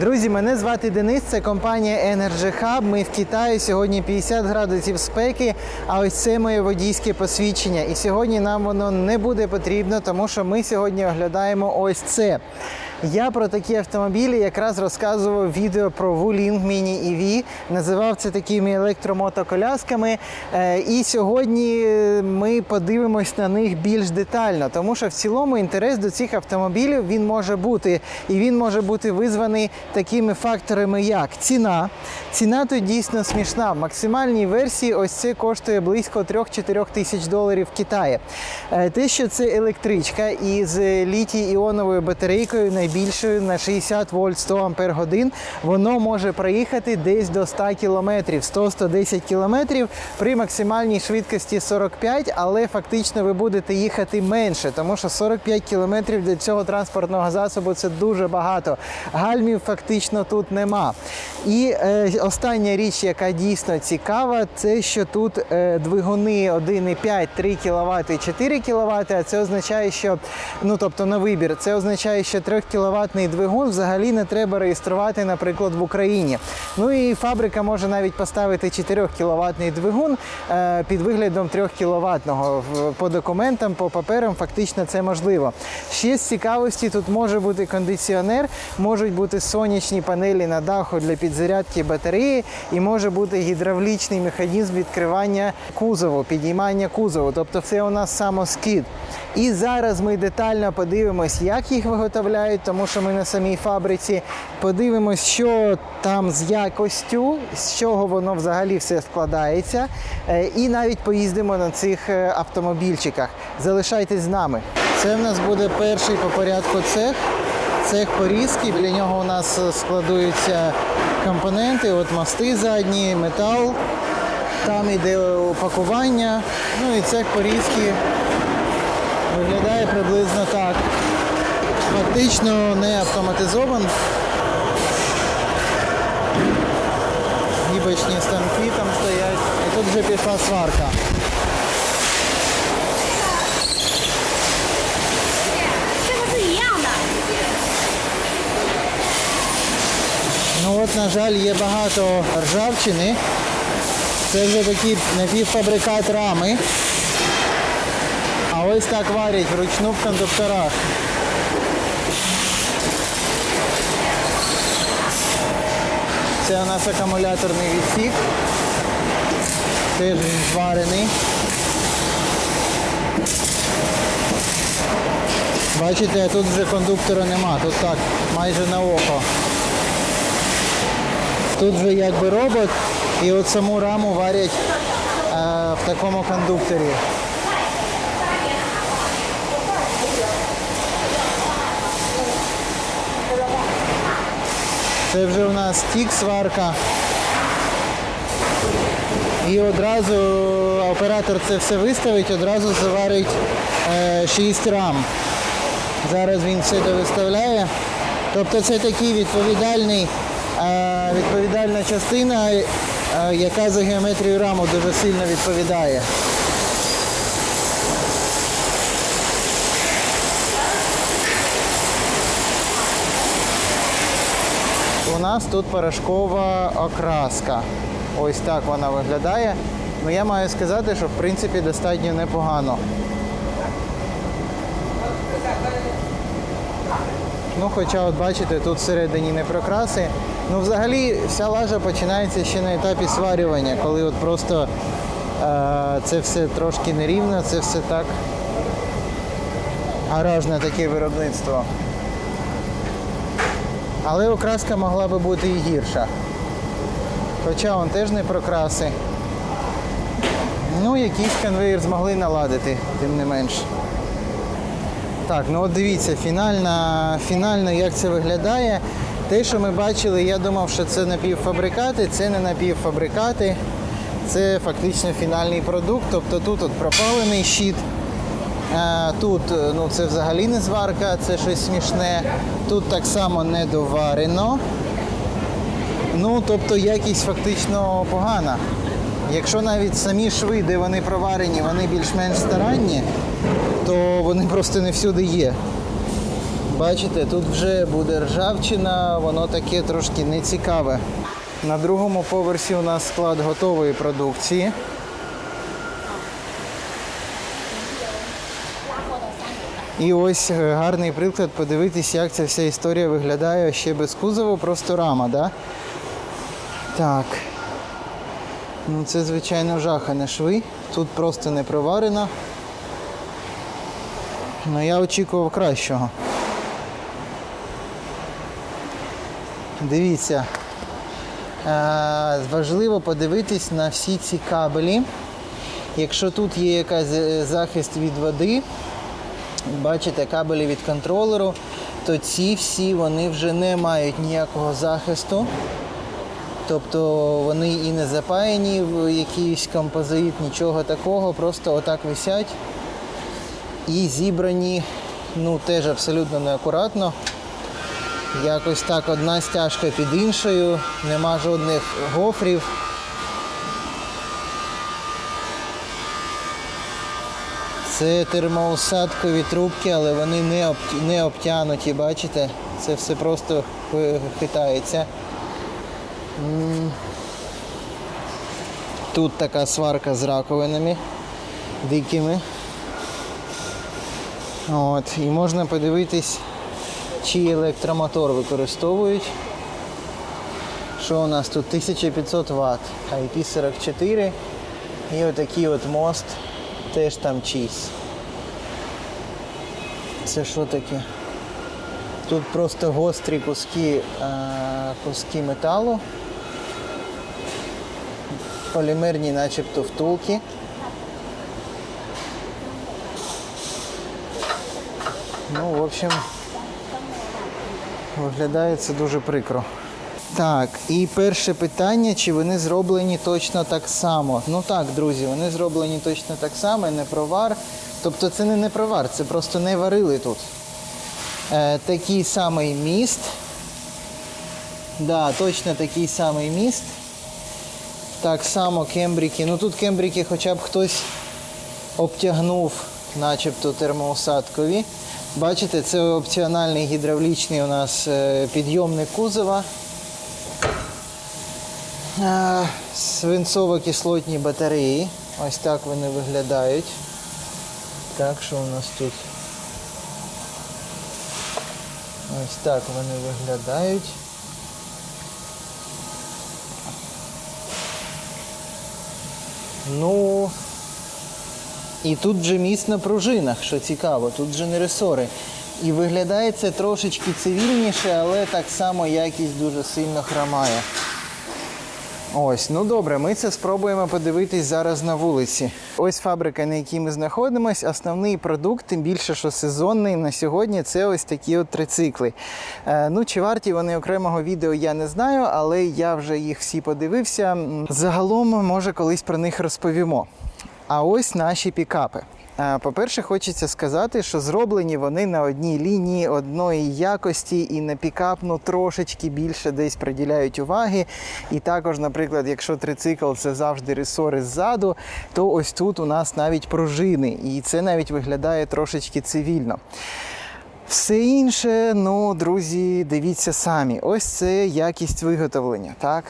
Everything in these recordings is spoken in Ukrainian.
Друзі, мене звати Денис, це компанія Energy Hub. Ми в Китаї. Сьогодні 50 градусів спеки, а ось це моє водійське посвідчення. І сьогодні нам воно не буде потрібно, тому що ми сьогодні оглядаємо ось це. Я про такі автомобілі якраз розказував відео про Wuling Mini EV. Називав це такими електромотоколясками. Е, І сьогодні ми подивимось на них більш детально, тому що в цілому інтерес до цих автомобілів він може бути, і він може бути визваний такими факторами, як ціна. Ціна тут дійсно смішна. В максимальній версії ось це коштує близько 3-4 тисяч доларів в Китаї. Е, Те, що це електричка із літій-іоновою батарейкою найбільшою на 60 вольт 100 ампер годин, воно може проїхати десь до 100 кілометрів, 100-110 кілометрів при максимальній швидкості 45, але фактично ви будете їхати менше, тому що 45 кілометрів для цього транспортного засобу це дуже багато. Гальмів фактично тут нема. І е, остання річ, яка дійсно цікава, це що тут е, двигуни 1,5, 3 кВт і 4 кВт, а це означає, що ну тобто на вибір, це означає, що 3 кВт двигун взагалі не треба реєструвати, наприклад, в Україні. Ну і фабрика може навіть поставити 4 кВт двигун е, під виглядом 3 кВт. По документам, по паперам фактично це можливо. Ще з цікавості тут може бути кондиціонер, можуть бути сонячні панелі на даху для підзарядки батареї, і може бути гідравлічний механізм відкривання кузову, підіймання кузову. Тобто це у нас самоскид. І зараз ми детально подивимось, як їх виготовляють, тому що ми на самій фабриці. Подивимось, що там з якостю, з чого воно взагалі все складається. Е, І навіть поїздимо на цих е, автомобільчиках. Залишайтесь з нами. Це в нас буде перший по порядку цех. Цех порізки. Біля нього у нас е, складуються компоненти, от мости задні, метал. Там йде упакування. Ну і цех порізки виглядає приблизно так. Фактично не автоматизован. Гібочні станки там стоять. І тут вже пішла сварка. Ну от, на жаль, є багато ржавчини. Це вже такі напівфабрикат рами. А ось так варять вручну в кондукторах. Це у нас акумуляторний відсік. Теж він зварений. Бачите, тут вже кондуктора нема, тут так, майже на око. Тут вже якби робот, і от саму раму варять е, в такому кондукторі. Це вже у нас тік сварка. І одразу оператор це все виставить, одразу заварить е, 6 рам. Зараз він все довиставляє. Тобто це такий відповідальний, е, відповідальна частина, е, яка за геометрію раму дуже сильно відповідає. У нас тут порошкова окраска. Ось так вона виглядає. Ну я маю сказати, що в принципі достатньо непогано. Ну, хоча, от бачите, тут всередині не прокраси. Ну, взагалі, вся лажа починається ще на етапі сварювання, коли от просто е, це все трошки нерівно, це все так гаражне таке виробництво. Але окраска могла би бути і гірша. Хоча он теж не прокраси. Ну, якийсь конвейер змогли наладити, тим не менш. Так, ну от дивіться, фінальна, фінально як це виглядає. Те, що ми бачили, я думав, що це напівфабрикати, це не напівфабрикати, це фактично фінальний продукт. Тобто тут от пропалений щит, тут е, ну, це взагалі не зварка, це щось смішне. Тут так само не доварено. Ну, тобто якість фактично погана. Якщо навіть самі шви, де вони проварені, вони більш-менш старанні, то вони просто не всюди є. Бачите, тут вже буде ржавчина, воно таке трошки нецікаве. На другому поверсі у нас склад готової продукції. І ось е, гарний приклад подивитись, як ця вся історія виглядає ще без кузову, просто рама, да? Так. Ну це, звичайно, жаха не шви. Тут просто не проварено. Ну я очікував кращого. Дивіться. Е, Важливо подивитись на всі ці кабелі. Якщо тут є якийсь е, захист від води, бачите кабелі від контролеру, то ці всі вони вже не мають ніякого захисту. Тобто вони і не запаяні в якийсь композит, нічого такого, просто отак висять і зібрані ну, теж абсолютно неакуратно. Якось так одна стяжка під іншою, нема жодних гофрів. Це термоусадкові трубки, але вони не, не обтянуті, бачите? Це все просто хи- хитається. Тут така сварка з раковинами дикими. От, і можна подивитись, чи електромотор використовують. Що у нас тут 1500 Вт, IP44 і отакий от мост, теж там чийсь. Це що таке? Тут просто гострі куски, е, куски металу, полімерні начебто втулки. Ну, в общем, виглядає це дуже прикро. Так, і перше питання, чи вони зроблені точно так само. Ну так, друзі, вони зроблені точно так само, не провар. Тобто це не не провар, це просто не варили тут. Е, такий самий міст. Да, точно такий самий міст. Так само кембрики. Ну тут кембрики хоча б хтось обтягнув, начебто термоусадкові. Бачите, це опціональний гідравлічний у нас е, підйомник кузова. Е, Свинцово-кислотні батареї. Ось так вони виглядають. Так, що у нас тут? Ось так вони виглядають. Ну, і тут вже міст на пружинах, що цікаво, тут вже не ресори. І виглядає це трошечки цивільніше, але так само якість дуже сильно хромає. Ось, ну добре, ми це спробуємо подивитись зараз на вулиці. Ось фабрика, на якій ми знаходимося. Основний продукт, тим більше, що сезонний на сьогодні, це ось такі от трицикли. Е, ну, чи варті вони окремого відео, я не знаю, але я вже їх всі подивився. Загалом, може, колись про них розповімо. А ось наші пікапи. По-перше, хочеться сказати, що зроблені вони на одній лінії одної якості, і на пікап ну, трошечки більше десь приділяють уваги. І також, наприклад, якщо трицикл це завжди ресори ззаду, то ось тут у нас навіть пружини, і це навіть виглядає трошечки цивільно. Все інше, ну, друзі, дивіться самі. Ось це якість виготовлення, так?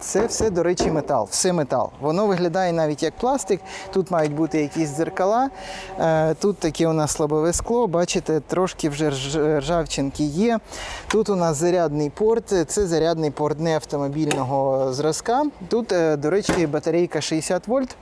Це все, до речі, метал. Все метал. Воно виглядає навіть як пластик. Тут мають бути якісь дзеркала. Е, Тут таке у нас слабове скло. Бачите, трошки вже ржавчинки є. Тут у нас зарядний порт. Це зарядний порт не автомобільного зразка. Тут, е, до речі, батарейка 60 вольт.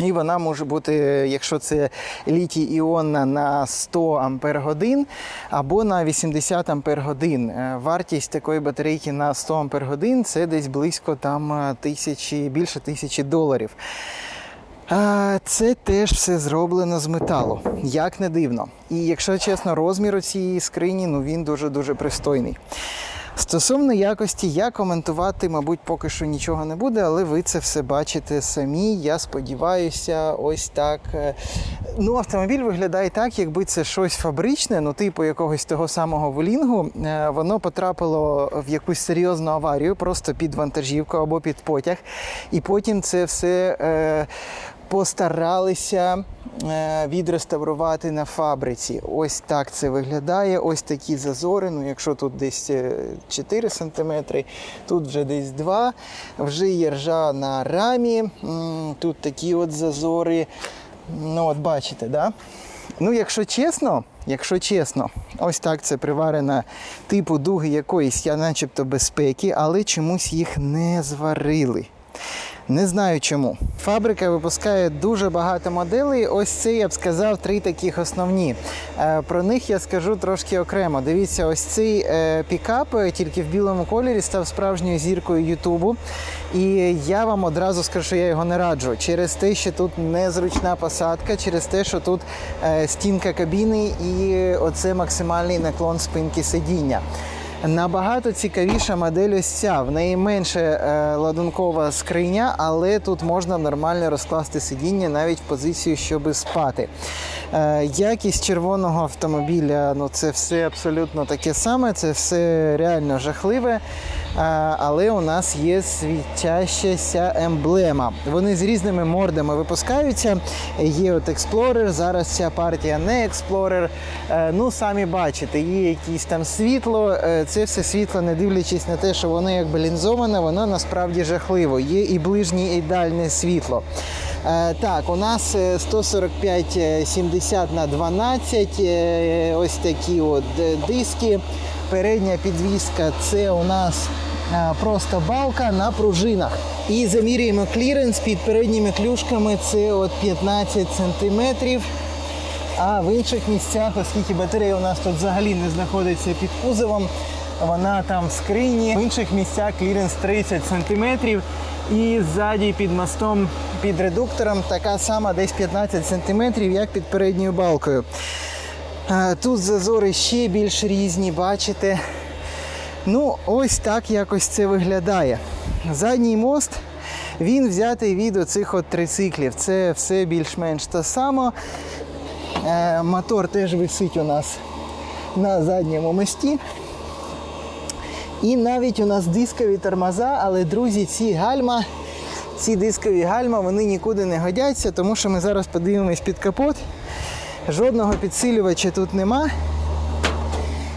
І вона може бути, якщо це літій іонна на 100 ампер годин або на 80 ампер годин. Е, Вартість такої батарейки на 100 ампер годин це десь близько там е, тисячі, більше тисячі доларів. Це теж все зроблено з металу, як не дивно. І якщо чесно, розмір у цієї скрині ну він дуже-дуже пристойний. Стосовно якості, я коментувати, мабуть, поки що нічого не буде, але ви це все бачите самі. Я сподіваюся, ось так. Е, Ну, автомобіль виглядає так, якби це щось фабричне, ну, типу якогось того самого волінгу. Е, Воно потрапило в якусь серйозну аварію, просто під вантажівку або під потяг. І потім це все. Е, постаралися е, відреставрувати на фабриці. Ось так це виглядає. Ось такі зазори. Ну, якщо тут десь е, 4 см, тут вже десь 2 Вже є ржа на рамі. Тут такі от зазори. Ну, от бачите, да? Ну, якщо чесно, якщо чесно, ось так це приварена типу дуги якоїсь, я начебто безпеки, але чомусь їх не зварили. Не знаю чому. Фабрика випускає дуже багато моделей. Ось це я б сказав три таких основні. Е, Про них я скажу трошки окремо. Дивіться, ось цей е, пікап е, тільки в білому кольорі став справжньою зіркою Ютубу. І я вам одразу скажу, що я його не раджу через те, що тут незручна посадка, через те, що тут стінка кабіни і оце максимальний наклон спинки сидіння. Набагато цікавіша модель ось ця. В неї менше е, ладункова скриня, але тут можна нормально розкласти сидіння навіть в позицію, щоб спати. Е, якість червоного автомобіля ну це все абсолютно таке саме, це все реально жахливе. Але у нас є світящася емблема. Вони з різними мордами випускаються. Є от Explorer, зараз ця партія не Explorer. Е, Ну, самі бачите, є якісь там світло. Е, Це все світло, не дивлячись на те, що воно якби лінзоване, воно насправді жахливо. Є і ближнє, і дальнє світло. Е, Так, у нас е, 145-70 на 12, е, ось такі от диски. Передня підвіска це у нас просто балка на пружинах. І замірюємо кліренс під передніми клюшками це от 15 сантиметрів. А в інших місцях, оскільки батарея у нас тут взагалі не знаходиться під кузовом, вона там в скрині. В інших місцях кліренс 30 см. І ззаді під мостом, під редуктором така сама десь 15 см, як під передньою балкою. Е, Тут зазори ще більш різні, бачите. Ну, ось так якось це виглядає. Задній мост він взятий від оцих от трициклів. Це все більш-менш те саме. Е, Мотор теж висить у нас на задньому мості. І навіть у нас дискові тормоза, але, друзі, ці гальма, ці дискові гальма, вони нікуди не годяться, тому що ми зараз подивимось під капот. Жодного підсилювача тут нема.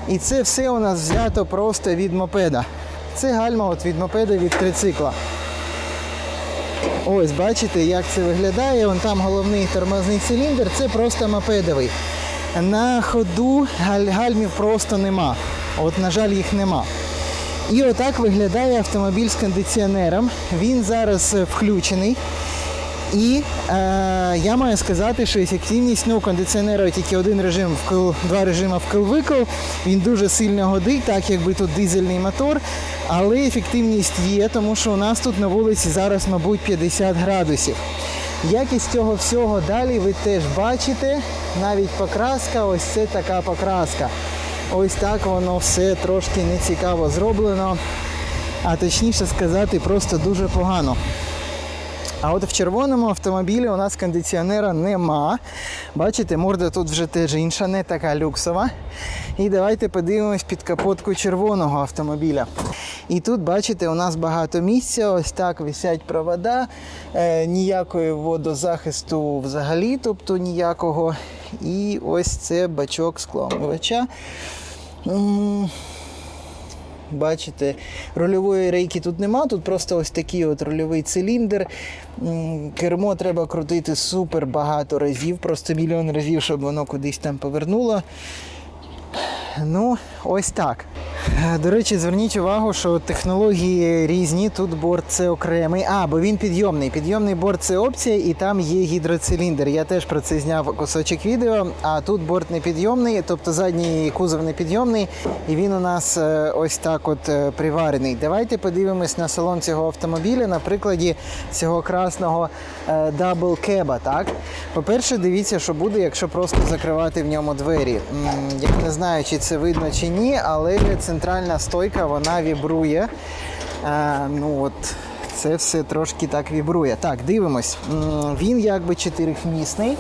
І це все у нас взято просто від мопеда. Це гальма от від мопеда від трицикла. Ось, бачите, як це виглядає. Вон там головний тормозний циліндр, це просто мопедовий. На ходу галь- гальмів просто нема. От, на жаль, їх нема. І отак виглядає автомобіль з кондиціонером. Він зараз е, включений. І е, я маю сказати, що ефективність ну, кондиціонера тільки один режим вкл, два режими вкл-викл. Він дуже сильно годить, так якби тут дизельний мотор. Але ефективність є, тому що у нас тут на вулиці зараз, мабуть, 50 градусів. Якість цього всього далі ви теж бачите. Навіть покраска, ось це така покраска. Ось так воно все трошки нецікаво зроблено. А точніше сказати, просто дуже погано. А от в червоному автомобілі у нас кондиціонера нема. Бачите, морда тут вже теж інша, не така люксова. І давайте подивимось під капотку червоного автомобіля. І тут, бачите, у нас багато місця, ось так висять провода, е, ніякої водозахисту взагалі, тобто ніякого. І ось це бачок скломивача. Бачите, рульової рейки тут нема, тут просто ось такий от рульовий циліндр. Кермо треба крутити супер багато разів, просто мільйон разів, щоб воно кудись там повернуло. Ну, ось так. Е, До речі, зверніть увагу, що технології різні. Тут борт це окремий. А, бо він підйомний. Підйомний борт це опція, і там є гідроциліндр. Я теж про це зняв кусочок відео. А тут борт не підйомний, тобто задній кузов не підйомний, і він у нас е, ось так от е, приварений. Давайте подивимось на салон цього автомобіля на прикладі цього красного дабл кеба. Так, по-перше, дивіться, що буде, якщо просто закривати в ньому двері. Я не знаю, чи це видно чи ні, але центральна стойка вона вібрує. Е, ну от це все трошки так вібрує. Так, дивимось. Він якби чотирихмісний.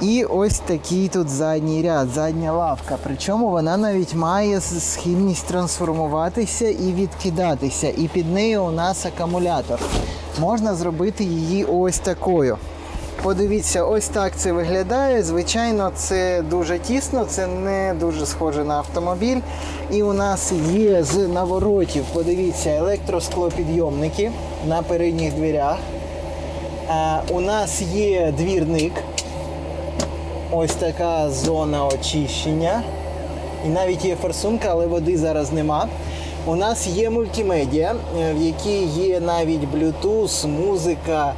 І ось такий тут задній ряд, задня лавка. Причому вона навіть має схильність трансформуватися і відкидатися. І під нею у нас акумулятор. Можна зробити її ось такою. Подивіться, ось так це виглядає. Звичайно, це дуже тісно, це не дуже схоже на автомобіль. І у нас є з наворотів, подивіться, електросклопідйомники на передніх дверях. А, у нас є двірник. Ось така зона очищення. І навіть є форсунка, але води зараз нема. У нас є мультимедіа, е, в якій є навіть Bluetooth, музика,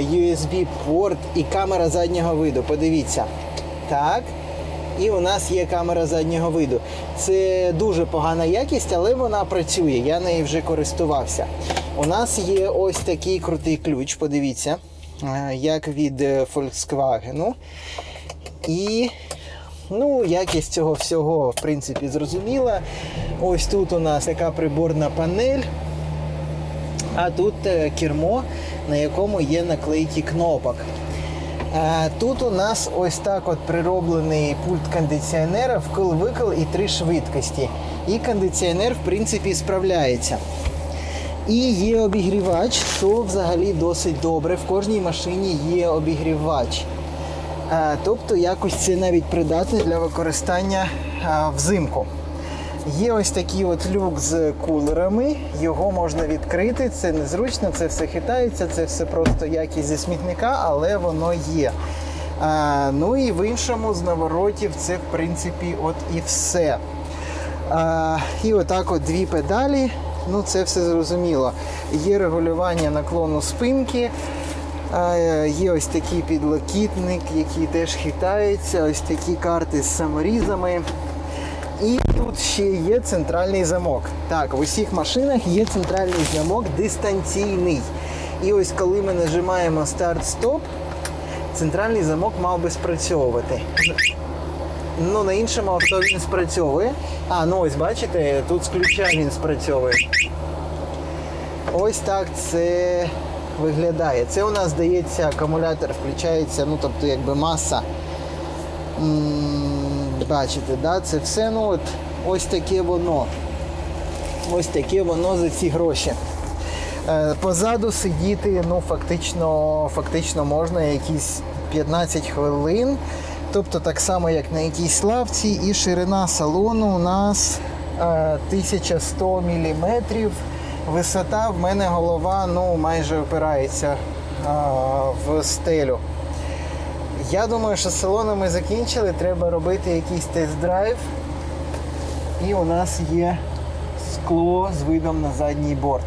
USB-порт і камера заднього виду. Подивіться. Так. І у нас є камера заднього виду. Це дуже погана якість, але вона працює. Я нею вже користувався. У нас є ось такий крутий ключ, подивіться, е, як від е, Volkswagen. І ну, якість цього всього, в принципі, зрозуміла. Ось тут у нас така приборна панель. А тут е, кермо, на якому є наклейки кнопок. Е, Тут у нас ось так от прироблений пульт кондиціонера, вкл-викл і три швидкості. І кондиціонер, в принципі, справляється. І є обігрівач, що взагалі досить добре. В кожній машині є обігрівач. Е, Тобто якось це навіть придатне для використання взимку. Є ось такий от люк з кулерами, його можна відкрити, це незручно, це все хитається, це все просто якість зі смітника, але воно є. А, ну і в іншому з наворотів це в принципі от і все. А, і отак от дві педалі, ну це все зрозуміло. Є регулювання наклону спинки. Є ось такий підлокітник, який теж хитається, ось такі карти з саморізами. І тут ще є центральний замок. Так, в усіх машинах є центральний замок дистанційний. І ось коли ми нажимаємо старт-стоп, центральний замок мав би спрацьовувати. Ну, на іншому авто він спрацьовує. А, ну ось бачите, тут з ключа він спрацьовує. Ось так це виглядає. Це у нас здається, акумулятор включається, ну тобто якби маса. Бачите, да? це все ну, от, ось таке воно. Ось таке воно за ці гроші. Е, Позаду сидіти ну, фактично, фактично можна якісь 15 хвилин. Тобто так само, як на якійсь лавці, і ширина салону у нас е, 1100 мм. Висота в мене голова ну, майже опирається е, в стелю. Я думаю, що з салоном ми закінчили. Треба робити якийсь тест-драйв. І у нас є скло з видом на задній борт.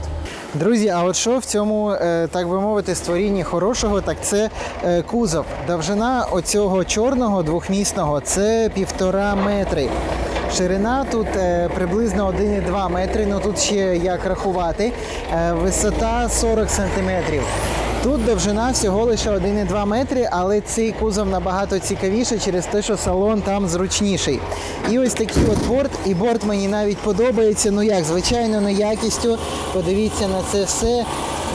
Друзі, а от що в цьому, е, так би мовити, створінні хорошого, так це е, кузов. Довжина оцього чорного двохмісного це півтора метри. Ширина тут е, приблизно 1,2 метри, ну тут ще як рахувати. Висота 40 сантиметрів. Тут довжина всього лише 1,2 метри, але цей кузов набагато цікавіший через те, що салон там зручніший. І ось такий от борт, і борт мені навіть подобається. Ну як, звичайно, не якістю. Подивіться на це все.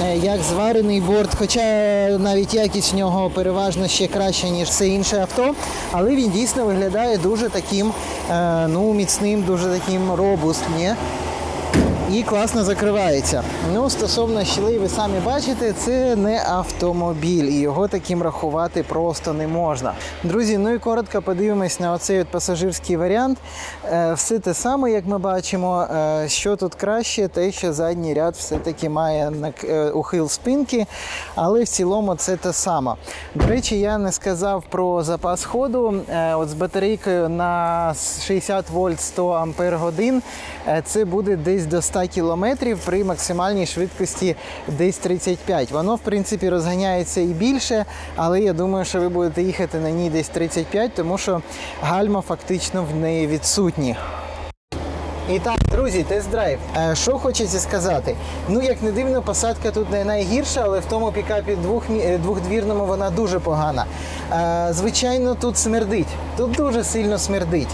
е, Як зварений борт, хоча навіть якість в нього переважно ще краща, ніж все інше авто, але він дійсно виглядає дуже таким е, ну, міцним, дуже таким робустні і класно закривається. Ну, стосовно щілей, ви самі бачите, це не автомобіль, і його таким рахувати просто не можна. Друзі, ну і коротко подивимось на оцей от пасажирський варіант. Е, Все те саме, як ми бачимо, Е, що тут краще, те, що задній ряд все-таки має е, ухил спинки, але в цілому це те саме. До речі, я не сказав про запас ходу. От з батарейкою на 60 вольт 100 ампер годин це буде десь до 100 кілометрів при максимальній швидкості десь 35. Воно, в принципі, розганяється і більше, але я думаю, що ви будете їхати на ній десь 35, тому що гальма фактично в неї відсутні. І так, друзі, тест-драйв. Е, Що хочеться сказати? Ну, як не дивно, посадка тут не найгірша, але в тому пікапі двохмі- е, двохдвірному вона дуже погана. Е, Звичайно, тут смердить. Тут дуже сильно смердить.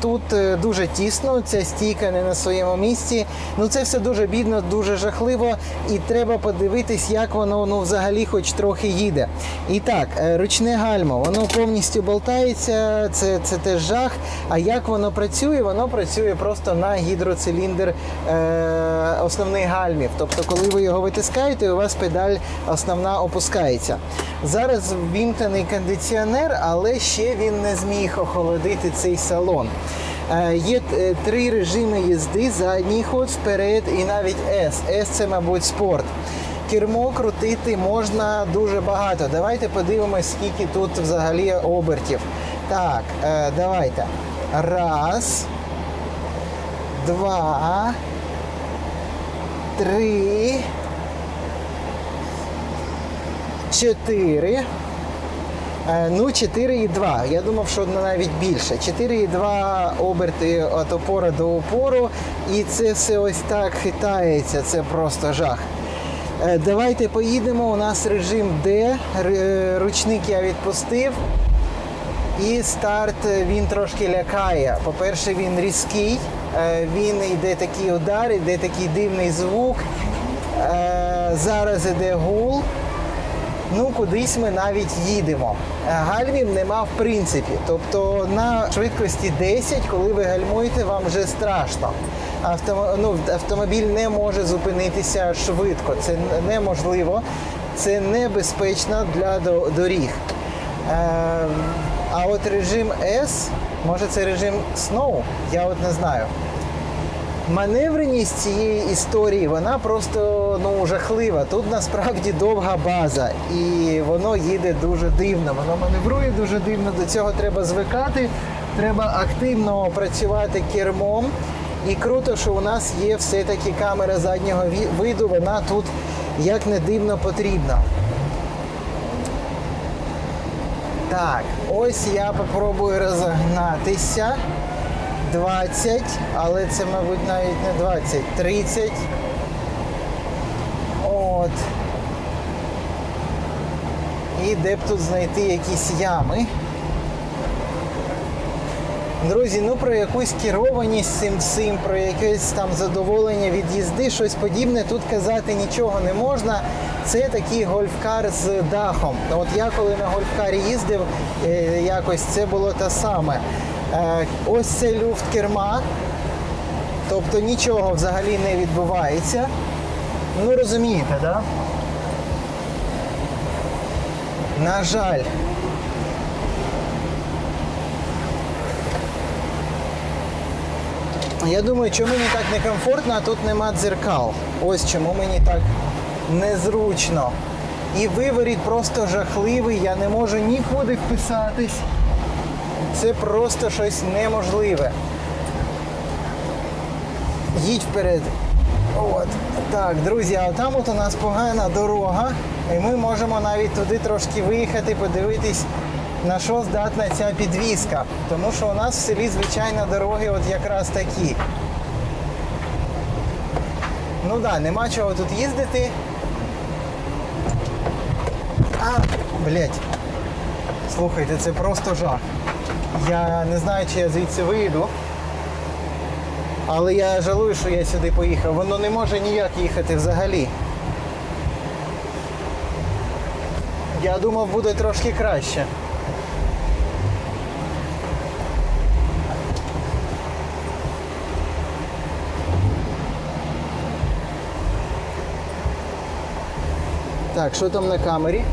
Тут дуже тісно, ця стійка не на своєму місці. Ну це все дуже бідно, дуже жахливо, і треба подивитись, як воно ну, взагалі хоч трохи їде. І так, ручне гальмо, воно повністю болтається, це, це теж жах. А як воно працює? Воно працює просто на гідроциліндр е, основний гальмів. Тобто, коли ви його витискаєте, у вас педаль основна опускається. Зараз ввімкнений кондиціонер, але ще він не зміг охолодити цей салон. Е, Є е, три режими їзди: задній ход, вперед і навіть S. S це, мабуть, спорт. Кермо крутити можна дуже багато. Давайте подивимось, скільки тут взагалі обертів. Так, е, давайте. Раз. Два. Три. Чотири. Е, Ну, 4,2. Я думав, що навіть більше. 4,2 оберти від опори до опору. І це все ось так хитається. Це просто жах. Е, Давайте поїдемо. У нас режим D. Е, Ручник я відпустив. І старт він трошки лякає. По-перше, він різкий, він йде такий удар, йде такий дивний звук. Е, Зараз іде гул. Ну, кудись ми навіть їдемо. Е, Гальмів нема в принципі. Тобто на швидкості 10, коли ви гальмуєте, вам вже страшно. Автомо... Ну, автомобіль не може зупинитися швидко. Це неможливо. Це небезпечно для доріг. Е, а от режим S, може це режим Snow, я от не знаю. Маневреність цієї історії вона просто ну жахлива. Тут насправді довга база, і воно їде дуже дивно. Воно маневрує дуже дивно. До цього треба звикати. Треба активно працювати кермом. І круто, що у нас є все-таки камера заднього виду. Вона тут як не дивно потрібна. Так, ось я попробую розогнатися. 20, але це, мабуть, навіть не 20, 30. От. І де б тут знайти якісь ями. Друзі, ну про якусь керованість цим всім, про якесь там задоволення від їзди, щось подібне тут казати нічого не можна. Це такий гольфкар з дахом. От я коли на гольфкарі їздив, е, якось це було те саме. Е, Ось це люфт керма, тобто нічого взагалі не відбувається. Ну розумієте, так? Да? На жаль. Я думаю, чому мені так некомфортно, а тут нема дзеркал. Ось чому мені так незручно. І виворіт просто жахливий, я не можу нікуди вписатись. Це просто щось неможливе. Їдь вперед. От. Так, друзі, а там от у нас погана дорога, і ми можемо навіть туди трошки виїхати, подивитись, на що здатна ця підвізка. Тому що у нас в селі, звичайно, дороги от якраз такі. Ну так, да, нема чого тут їздити. А, блять. Слухайте, це просто жах. Я не знаю, чи я звідси вийду. Але я жалую, що я сюди поїхав. Воно не може ніяк їхати взагалі. Я думав, буде трошки краще. Так, що там на камері?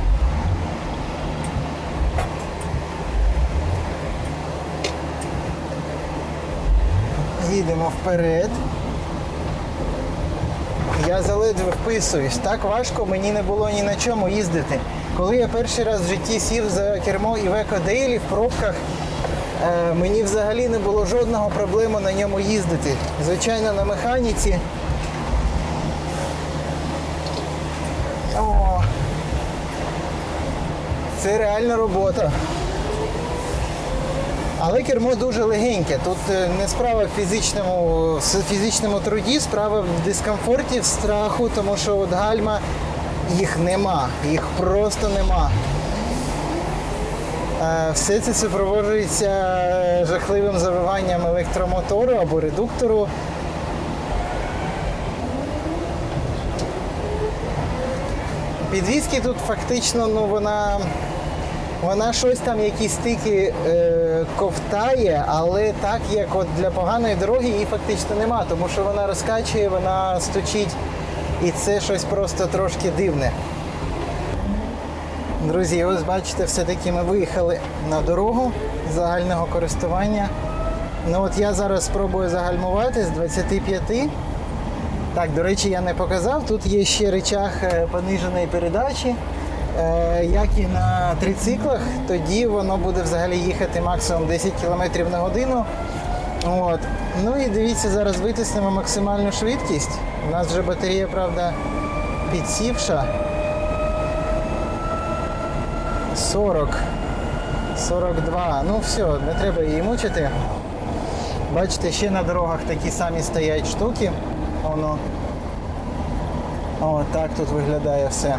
Їдемо вперед. Я заледве вписуюсь. Так важко мені не було ні на чому їздити. Коли я перший раз в житті сів за кермо Iveco Daily в пробках, е, мені взагалі не було жодного проблеми на ньому їздити. Звичайно, на механіці. О, це реальна робота. Але кермо дуже легеньке. Тут е, не справа в фізичному, фізичному труді, справа в дискомфорті, в страху, тому що от гальма їх нема, їх просто нема. Е, Все це супроводжується е, жахливим завиванням електромотору або редуктору. Підвізки тут фактично, ну вона Вона щось там, якісь стики е, ковтає, але так як от для поганої дороги її фактично нема, тому що вона розкачує, вона стучить, і це щось просто трошки дивне. Друзі, ось бачите, все-таки ми виїхали на дорогу загального користування. Ну от я зараз спробую загальмувати з 25. Так, до речі, я не показав. Тут є ще речах е, пониженої передачі. Е, Як і на трициклах, тоді воно буде взагалі їхати максимум 10 км на годину. От. Ну і дивіться, зараз витиснемо максимальну швидкість. У нас вже батарея, правда, підсівша. 40. 42. Ну все, не треба її мучити. Бачите, ще на дорогах такі самі стоять штуки. Воно. О, так тут виглядає все.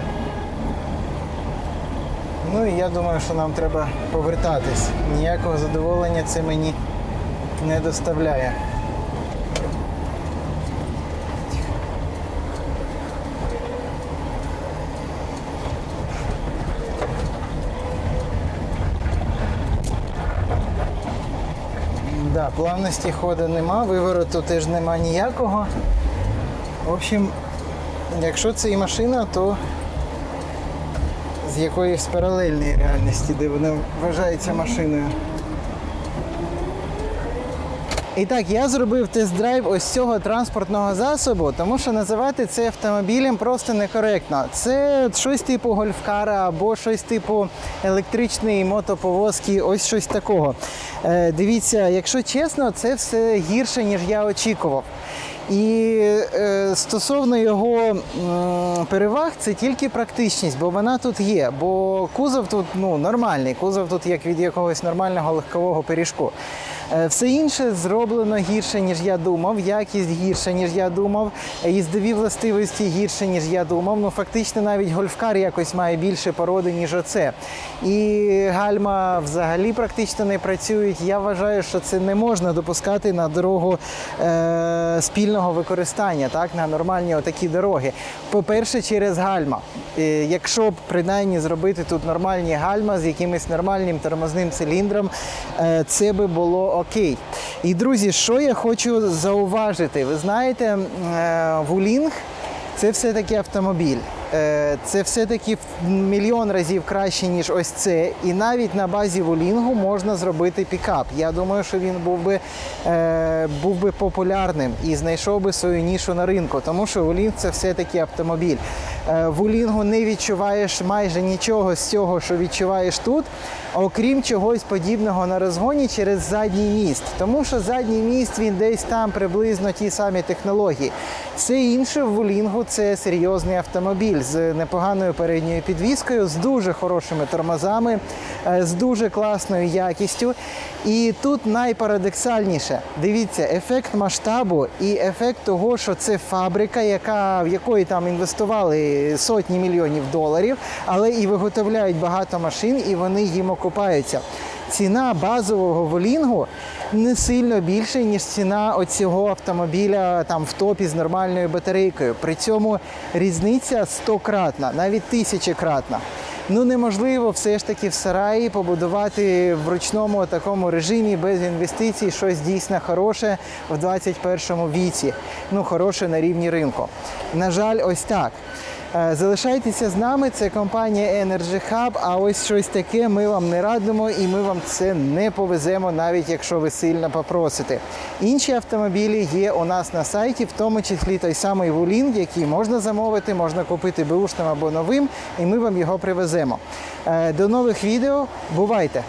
Ну і я думаю, що нам треба повертатись. Ніякого задоволення це мені не доставляє. Да, плавності ходу нема, вивороту теж нема ніякого. В общем, якщо це і машина, то якоїсь паралельної реальності, де вона вважається машиною. І так, я зробив тест-драйв ось цього транспортного засобу, тому що називати це автомобілем просто некоректно. Це щось типу гольфкара або щось типу електричної мотоповозки, ось щось такого. Е, дивіться, якщо чесно, це все гірше, ніж я очікував. І е, стосовно його м, переваг, це тільки практичність, бо вона тут є. Бо кузов тут ну, нормальний, кузов тут як від якогось нормального легкового пиріжку. Е, Все інше зроблено гірше, ніж я думав. Якість гірша, ніж я думав. Е, Їздові властивості гірше, ніж я думав. Ну фактично навіть гольфкар якось має більше породи, ніж оце. І гальма взагалі практично не працюють. Я вважаю, що це не можна допускати на дорогу е, спільного використання, так, на нормальні отакі дороги. По-перше, через гальма. Е, якщо б принаймні зробити тут нормальні гальма з якимось нормальним тормозним циліндром, е, це би було окей. І друзі, що я хочу зауважити? Ви знаєте, е, Вулінг це все-таки автомобіль. Е, Це все-таки в мільйон разів краще, ніж ось це. І навіть на базі Вулінгу можна зробити пікап. Я думаю, що він був би, е, був би популярним і знайшов би свою нішу на ринку, тому що Волінг це все-таки автомобіль. Е, В Улінгу не відчуваєш майже нічого з цього, що відчуваєш тут, окрім чогось подібного на розгоні через задній міст. Тому що задній міст він десь там приблизно ті самі технології. Все інше в Вулінгу це серйозний автомобіль з непоганою передньою підвіскою, з дуже хорошими тормозами, е, з дуже класною якістю. І тут найпарадоксальніше, дивіться, ефект масштабу і ефект того, що це фабрика, яка, в якої там інвестували сотні мільйонів доларів, але і виготовляють багато машин, і вони їм окупаються. Ціна базового волінгу не сильно більше, ніж ціна оцього автомобіля там в топі з нормальною батарейкою. При цьому різниця стократна, навіть тисячекратна. Ну неможливо все ж таки в сараї побудувати в ручному такому режимі без інвестицій щось дійсно хороше в 21 віці. Ну, хороше на рівні ринку. На жаль, ось так. Е, Залишайтеся з нами, це компанія Energy Hub, а ось щось таке ми вам не радимо і ми вам це не повеземо, навіть якщо ви сильно попросите. Інші автомобілі є у нас на сайті, в тому числі той самий Вулінг, який можна замовити, можна купити беушним або новим, і ми вам його привеземо. Е, До нових відео. Бувайте!